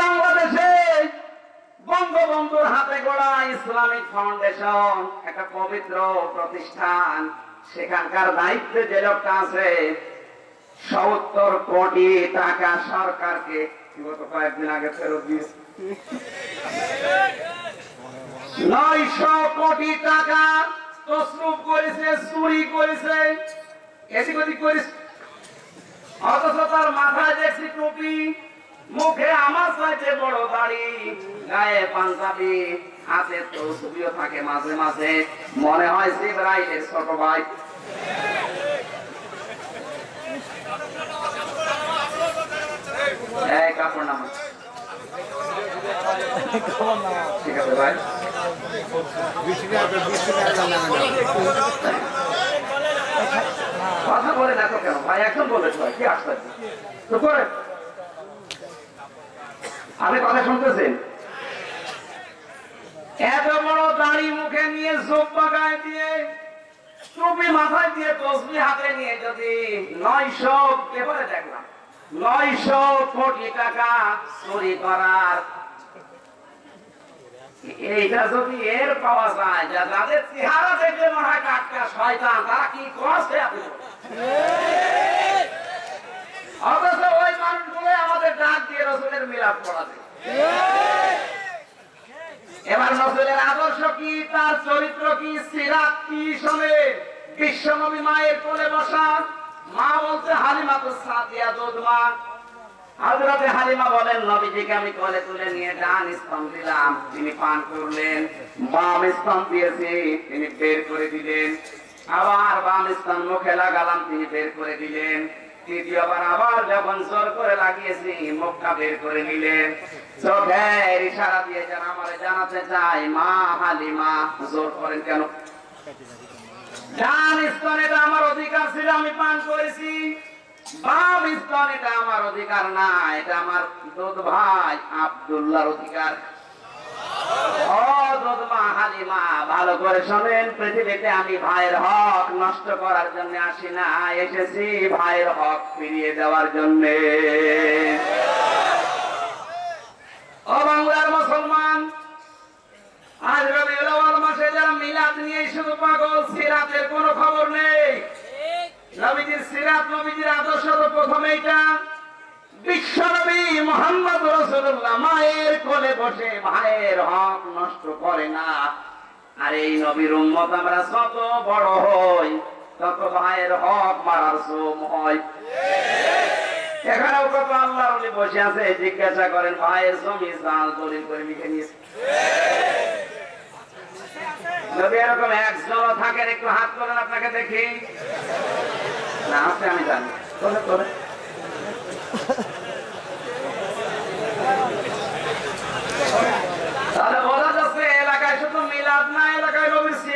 বাংলাদেশে বঙ্গবন্ধুর হাতে গড়া ইসলামিক ফাউন্ডেশন, একটা পবিত্র প্রতিষ্ঠান। সেখানকার দায়িত্বে যে লোকটা আছে, সত্তর কোটি টাকা সরকারকে গত কয়েকদিন আগে ফেরত দিয়েছে। নয়শো কোটি টাকা তসরুপ করেছে, চুরি করেছে। এদিক ওদিক করেছে অথচ তার মাথায় দেখছি টুপি, মুখে আমার চাইতে বড় দাড়ি গায়ে পাঞ্জাবি হাতে তো ছবিও থাকে মাঝে মাঝে। মনে হয় জিব্রাইলের ছোট ভাই। ঠিক আছে, ভাই। কথা বলে দেখো কেন, ভাই, এখন বলেছ ভাই কি আসতে তো করে। আপনি কথা শুনতেছেন? এত বড় দাড়ি মুখে নিয়ে জোব্বা গায়ে দিয়ে, টুপি মাথায় দিয়ে তসবি হাতে নিয়ে যদি নয়শো পেপারে দেখলাম, নয়শো কোটি টাকা চুরি করার। এইটা যদি এর পাওয়া যায়, যা যাদের চেহারা দেখলে মনে হয় কাটকা শয়তান, তারা কি করছে আপনি? অথচ মিলাপ করাতে এবার রসুলের আদর্শ কি, তার চরিত্র কি, সিরাত কি বিশ্বনবী মায়ের কোলে বসা মা হালিমা তো সাদিয়া হাজরাতে হালিমা বলেন, নবীজিকে আমি কোলে তুলে নিয়ে ডান দিলাম। তিনি পান করলেন, বাম স্তন দিয়েছি, তিনি বের করে দিলেন। আবার বাম স্তন মুখে লাগালাম তিনি বের করে দিলেন। তৃতীয়বার আবার যখন জোর করে লাগিয়েছি, মুখটা বের করে নিলেন চোখের ইশারা আমার জানাতে চাই মা জোর করেন কেন? আমার অধিকার ছিল, আমি পান করেছি। এটা আমার অধিকার না, এটা আমার ভাই আব্দুল্লাহর অধিকার। হালিমা ভালো করে শোনেন পৃথিবীতে আমি ভাইয়ের হক নষ্ট করার জন্য আসি না এসেছি ভাইয়ের হক ফিরিয়ে দেওয়ার জন্য। ও বাংলার মুসলমান আজ আউয়াল মাসে যারা মিলাদ নিয়ে শুধু পাগল সিরাতের কোনো খবর নেই। নবীজির সিরাত নবীজির আদর্শ তো প্রথম এইটা। বিশ্বনবী মোহাম্মদ রসুল্লাহ মায়ের কোলে বসে ভাইয়ের হক নষ্ট করে না। আর এই নবীর উম্মত আমরা যত বড় হই, তত ভাইয়ের হক মারার সোম হয়। এখানেও কত আল্লাহ বসে আছে, জিজ্ঞাসা করেন, ভাইয়ের দলিল করে লিখে নিয়েছে যদি এরকম একজন থাকেন, একটু হাত করেন আপনাকে দেখি। না, আছে, আমি জানি।